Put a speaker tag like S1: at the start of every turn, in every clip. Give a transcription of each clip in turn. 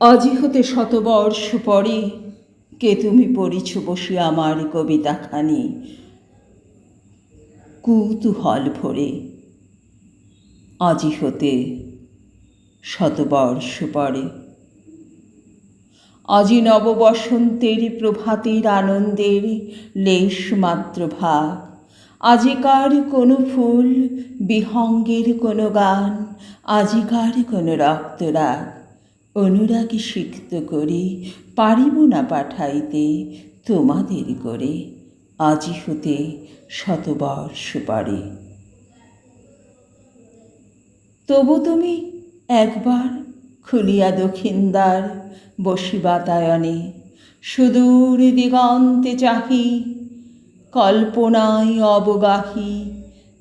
S1: আজি হতে শতবর্ষ পরে কে তুমি পড়িছ বসে আমার কবিতাখানি? কুতূহল ভরে আজি হতে শতবর্ষ পরে। আজি নববসন্তের প্রভাতের আনন্দের লেশ মাত্র ভাগ। আজিকার কোনো ফুল, বিহঙ্গের কোনো গান, আজিকার কোনো রক্তরাগ। অনুরাগী সিক্ত করি পারিব না পাঠাইতে তোমাদের করে। আজি হতে শতবর্ষ পরে তবু তুমি একবার খুলিয়া দক্ষিণদ্বার বসি বাতায়নে সুদূর দিগন্তে চাহি, কল্পনায় অবগাহী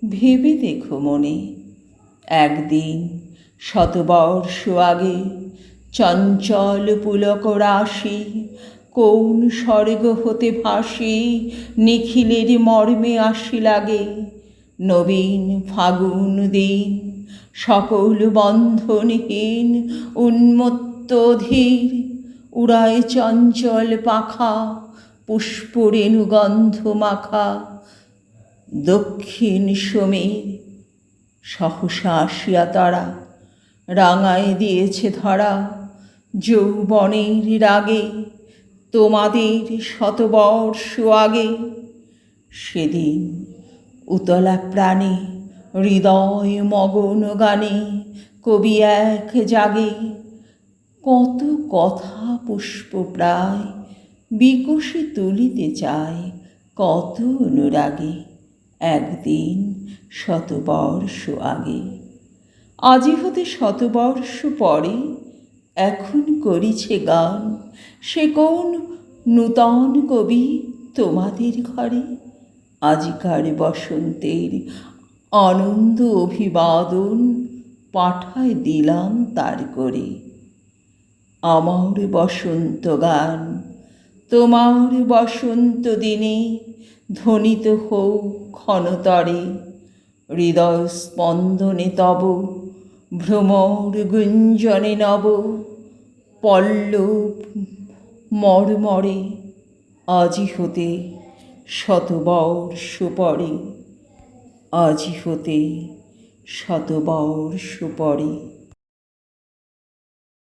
S1: ভেবে দেখো মনে। একদিন শতবর্ষ আগে চঞ্চল পুলক রাশি কোন স্বর্গ হতে ভাসি, নিখিলের মর্মে আসি লাগে। নবীন ফাগুন দিন, সকল বন্ধনহীন, উন্মত্ত ধীর, উড়ায় চঞ্চল পাখা পুষ্পরেণু গন্ধ মাখা। দক্ষিণ সমীর সহসা আসিয়া তারা, রাঙায় দিয়েছে ধরা। যৌবনের রাগে, তোমাদের শতবর্ষ আগে, সেদিন উতলা প্রাণে, হৃদয় মগন গানে, কবি এক জাগে, কত কথা পুষ্প প্রায় বিকশি তুলিতে চায়, কত অনুরাগে, একদিন শতবর্ষ আগে। আজি হতে শতবর্ষ পরে এখন করিছে গান। সে কোন নূতন কবি তোমাদের ঘরে? আজিকার বসন্তের আনন্দ অভিবাদন পাঠায় দিলাম তার করে। আমার বসন্ত গান, তোমার বসন্ত দিনে ধ্বনিত হোক ক্ষণতরে। হৃদয় স্পন্দনে তব, ভ্রমর গুঞ্জনে নব। পল্লব মরমরে আজি হতে শতবর্ষ পরে আজি হতে শতবর্ষ পরে